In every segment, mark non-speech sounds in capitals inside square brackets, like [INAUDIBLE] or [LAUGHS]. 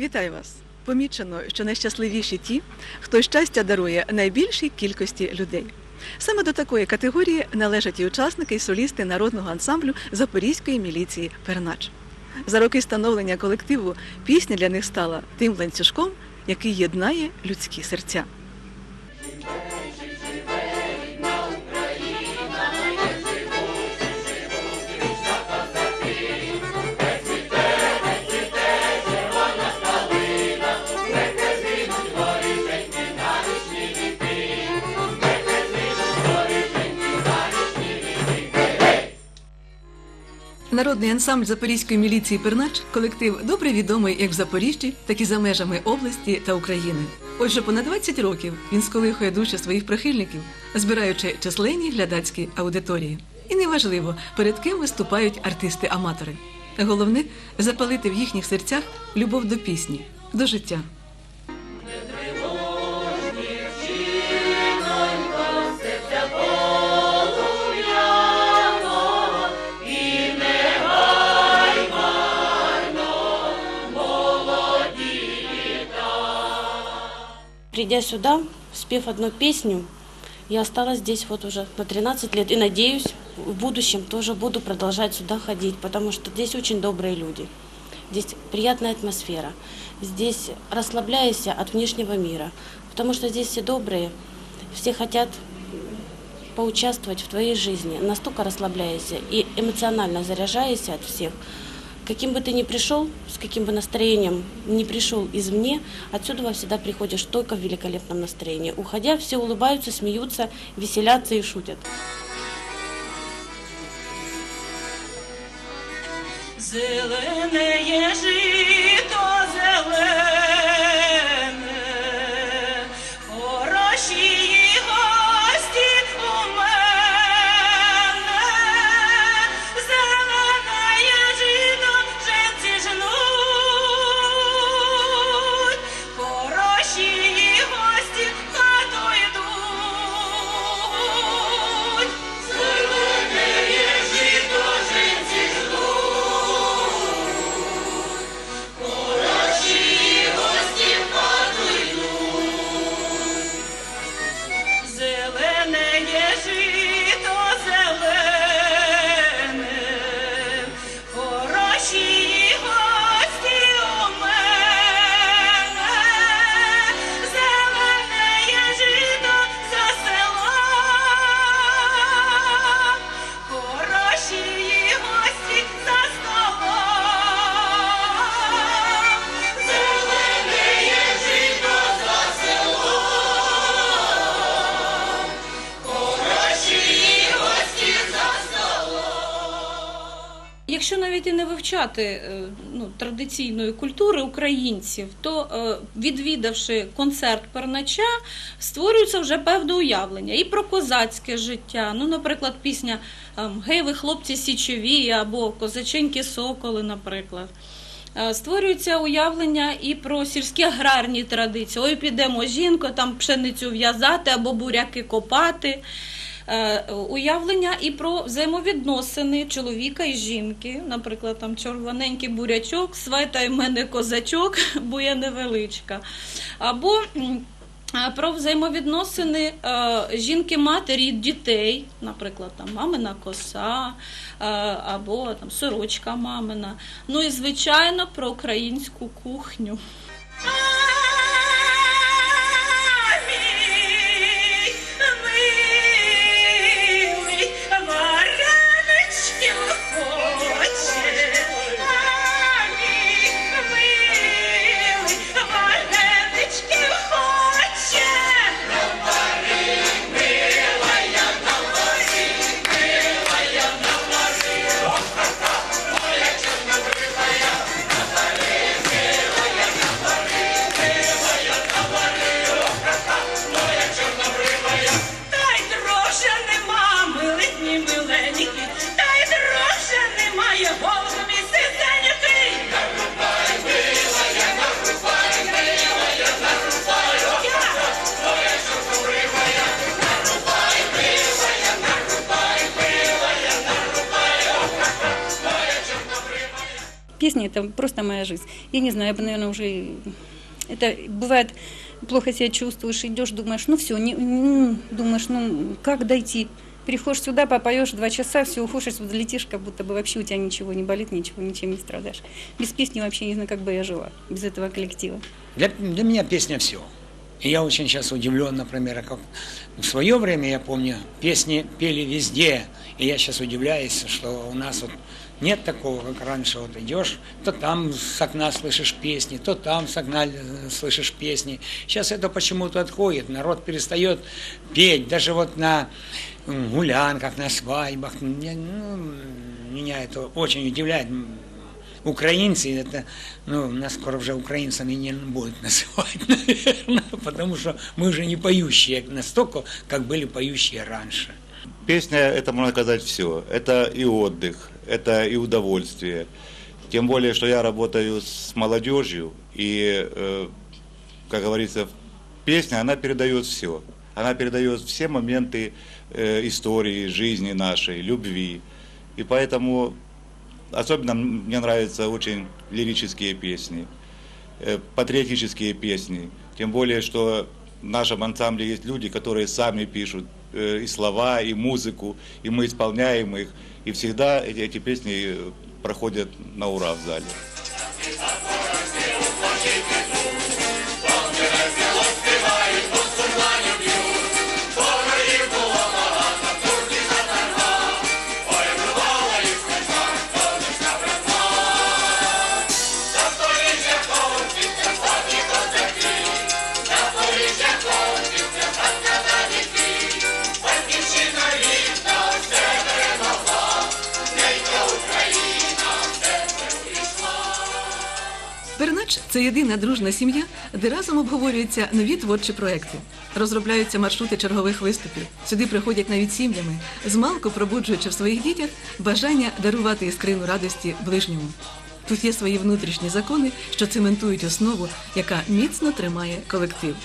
Вітаю вас! Помічено, що найщасливіші ті, хто щастя дарує найбільшій кількості людей. Саме до такої категорії належать і учасники і солісти народного ансамблю Запорізької міліції Пернач. За роки становлення колективу пісня для них стала тим ланцюжком, який єднає людські серця. Народний ансамбль Запорізької міліції Пернач колектив добре відомий як в Запоріжжі, так і за межами області та України. Отже, понад 20 років він сколихує душі своїх прихильників, збираючи численні глядацькі аудиторії. І неважливо, перед ким виступають артисти-аматори. Головне запалити в їхніх серцях любов до пісні, до життя. Придя сюда, спев одну песню, я осталась здесь вот уже на 13 лет. И надеюсь, в будущем тоже буду продолжать сюда ходить, потому что здесь очень добрые люди. Здесь приятная атмосфера. Здесь расслабляешься от внешнего мира, потому что здесь все добрые, все хотят поучаствовать в твоей жизни. Настолько расслабляешься и эмоционально заряжаешься от всех. Каким бы ты ни пришел, с каким бы настроением ни пришел извне, отсюда всегда приходишь только в великолепном настроении. Уходя, все улыбаются, смеются, веселятся и шутят. Зелене жито зелене, Якщо навіть і не вивчати е, ну, традиційної культури українців, то е, відвідавши концерт пернача, створюється вже певне уявлення і про козацьке життя. Ну, наприклад, пісня ем, Гей, ви хлопці січові або Козаченькі соколи, наприклад. Е, Створюється уявлення і про сільські аграрні традиції. Ой, підемо жінко, там пшеницю в'язати або буряки копати. Е, Уявлення і про взаємовідносини чоловіка і жінки. Наприклад, там червоненький бурячок, свайтай мене козачок, [LAUGHS] бо я невеличка. Або е, про взаємовідносини е, жінки-матері і дітей, наприклад, там мамина коса або там сорочка мамина. Ну і звичайно про українську кухню. Песни это просто моя жизнь. Я не знаю, я бы, наверное, уже... Это бывает, плохо себя чувствуешь, идешь, думаешь, ну все, не, м, думаешь, ну как дойти? Приходишь сюда, попоешь два часа, все, уходишь, летишь, как будто бы вообще у тебя ничего не болит, ничего, ничем не страдаешь. Без песни вообще не знаю, как бы я жила, без этого коллектива. Для, для меня песня все. И я очень сейчас удивлен, например, как в свое время, я помню, песни пели везде. И я сейчас удивляюсь, что у нас вот нет такого, как раньше. Вот идешь, то там с окна слышишь песни, то там с окна э, слышишь песни. Сейчас это почему-то отходит. Народ перестает петь. Даже вот на гулянках, на свадьбах. Меня, ну, меня это очень удивляет. Украинцы, это, ну, нас скоро уже украинцами не будут [LAUGHS] называть, наверное, потому что мы уже не поющие настолько, как были поющие раньше. Песня – это, можно сказать, все. Это и отдых, это и удовольствие. Тем более, что я работаю с молодежью, и, э, как говорится, песня, она передает все. Она передает все моменты э, истории, жизни нашей, любви. И поэтому особенно мне нравятся очень лирические песни, э, патриотические песни. Тем более, что в нашем ансамбле есть люди, которые сами пишут э, и слова, и музыку, и мы исполняем их. И всегда эти, эти песни э, проходят на ура в зале. Це єдина дружна сім'я, де разом обговорюються нові творчі проекти. Розробляються маршрути чергових виступів. Сюди приходять навіть сім'ями, змалку пробуджуючи в своїх дітях бажання дарувати іскрину радості ближньому. Тут є свої внутрішні закони, що цементують основу, яка міцно тримає колектив.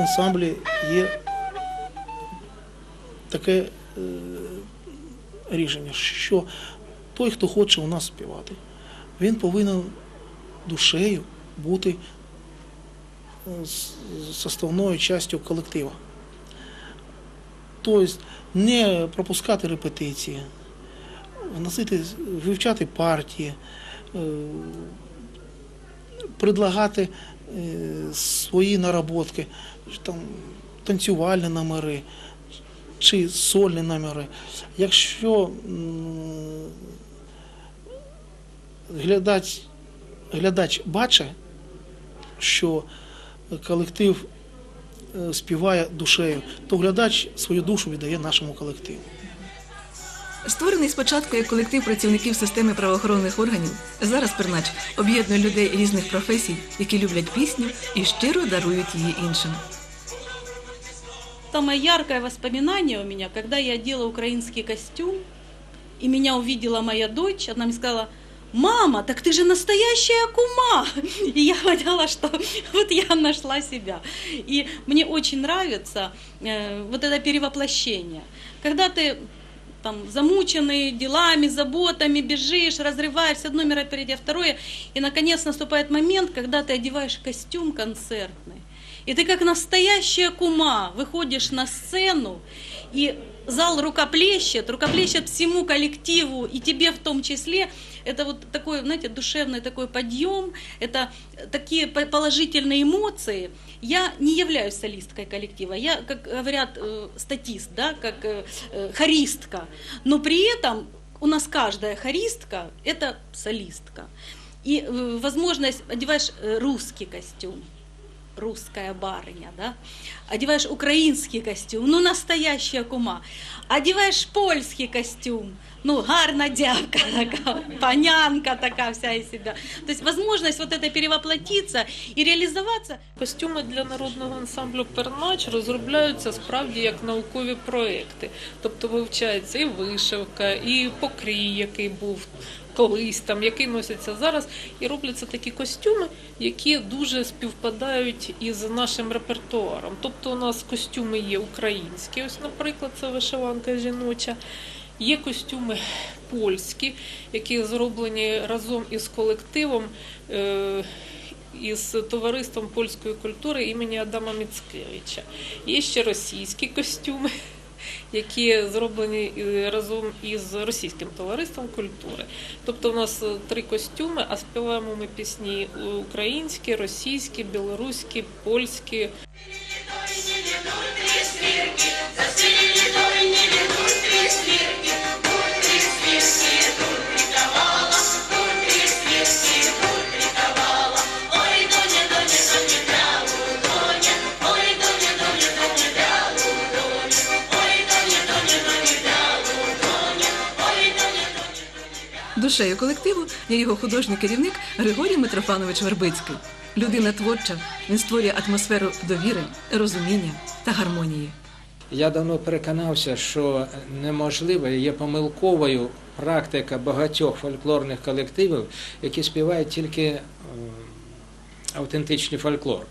Ансамблі є таке е, рішення, що той, хто хоче у нас співати, він повинен душею бути е, составною частю колектива. Тобто не пропускати репетиції, носити, вивчати партії, е, предлагати е, свої наработки, там, танцювальні номери чи сольні номери. Якщо глядач, глядач бачить, що колектив е, співає душею, то глядач свою душу віддає нашому колективу. Створений спочатку як колектив працівників системи правоохоронних органів, зараз Пернач об'єднує людей різних професій, які люблять пісню і щиро дарують її іншим. Самое яркое воспоминание у меня, когда я одела украинский костюм, и меня увидела моя дочь, она мне сказала, мама, так ты же настоящая кума. [LAUGHS] И я поняла, что [LAUGHS] вот я нашла себя. И мне очень нравится э, вот это перевоплощение. Когда ты там замученный делами, заботами, бежишь, разрываешься, одно мероприятие, второе, и наконец наступает момент, когда ты одеваешь костюм концертный, и ты как настоящая кума выходишь на сцену, и зал рукоплещет, рукоплещет всему коллективу, и тебе в том числе. Это вот такой, знаете, душевный такой подъем, это такие по- положительные эмоции. Я не являюсь солисткой коллектива, я, как говорят, э, статист, да, как э, э, хористка. Но при этом у нас каждая хористка – это солистка. И э, возможность одеваешь русский костюм, русская барыня, да? Одеваешь украинский костюм, ну настоящая кума. Одеваешь польский костюм, ну гарна дявка така, панянка така вся из себя. То есть возможность вот это перевоплотиться и реализоваться Костюми для народного ансамблю Пернач розробляються справді як наукові проекти. Тобто вивчається і вишивка, і покрій, який був колись там, який носиться зараз. І робляться такі костюми, які дуже співпадають із нашим репертуаром. Тобто у нас костюми є українські, ось, наприклад, це вишиванка жіноча. Є костюми польські, які зроблені разом із колективом. Е- із товариством польської культури імені Адама Міцкевича. Є ще російські костюми, які зроблені е, разом із російським товариством культури. Тобто у нас е, три костюми, а співаємо ми пісні українські, російські, білоруські, польські. Душею колективу є його художній керівник Григорій Митрофанович Вербицький. Людина творча, він створює атмосферу довіри, розуміння та гармонії. Я давно переконався, що неможливо є помилковою практика багатьох фольклорних колективів, які співають тільки автентичний фольклор.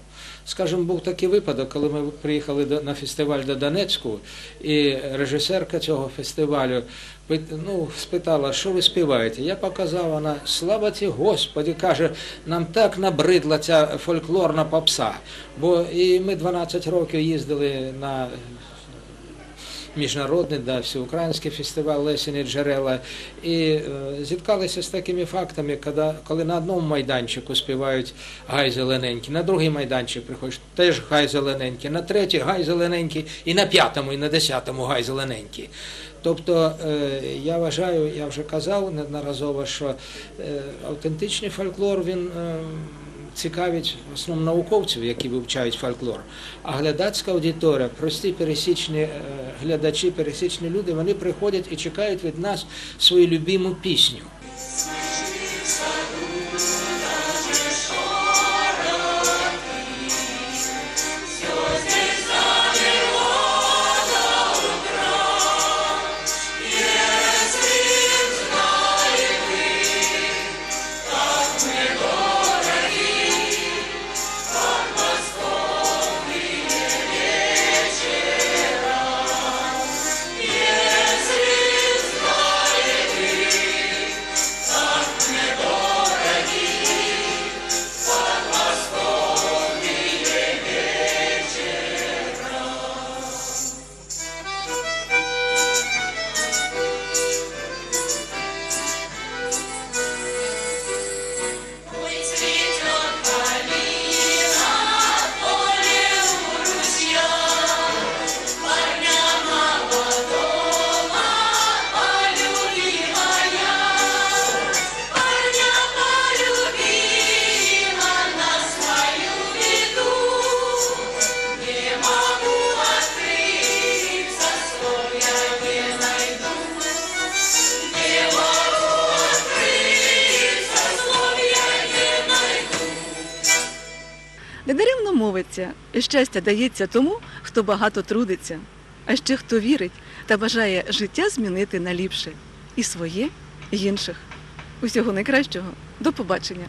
Скажімо, був такий випадок, коли ми приїхали до- на фестиваль до Донецьку, і режисерка цього фестивалю ну, спитала, що ви співаєте. Я показав, вона, слава ті Господі, каже, нам так набридла ця фольклорна попса. Бо і ми 12 років їздили на міжнародний, да, всеукраїнський фестиваль Лесені джерела. І е, зіткалися з такими фактами, коли, на одному майданчику співають гай зелененький, на другий майданчик приходиш, теж гай зелененький, на третій гай зелененький, і на п'ятому, і на десятому гай зелененький. Тобто е, я вважаю, я вже казав неодноразово, що е, автентичний фольклор він цікавить в основному науковців, які вивчають фольклор. А глядацька аудиторія, прості пересічні е, глядачі, пересічні люди, вони приходять і чекають від нас свою любиму пісню. Мовиться, щастя дається тому, хто багато трудиться, а ще хто вірить та бажає життя змінити на ліпше і своє, і інших. Усього найкращого. До побачення.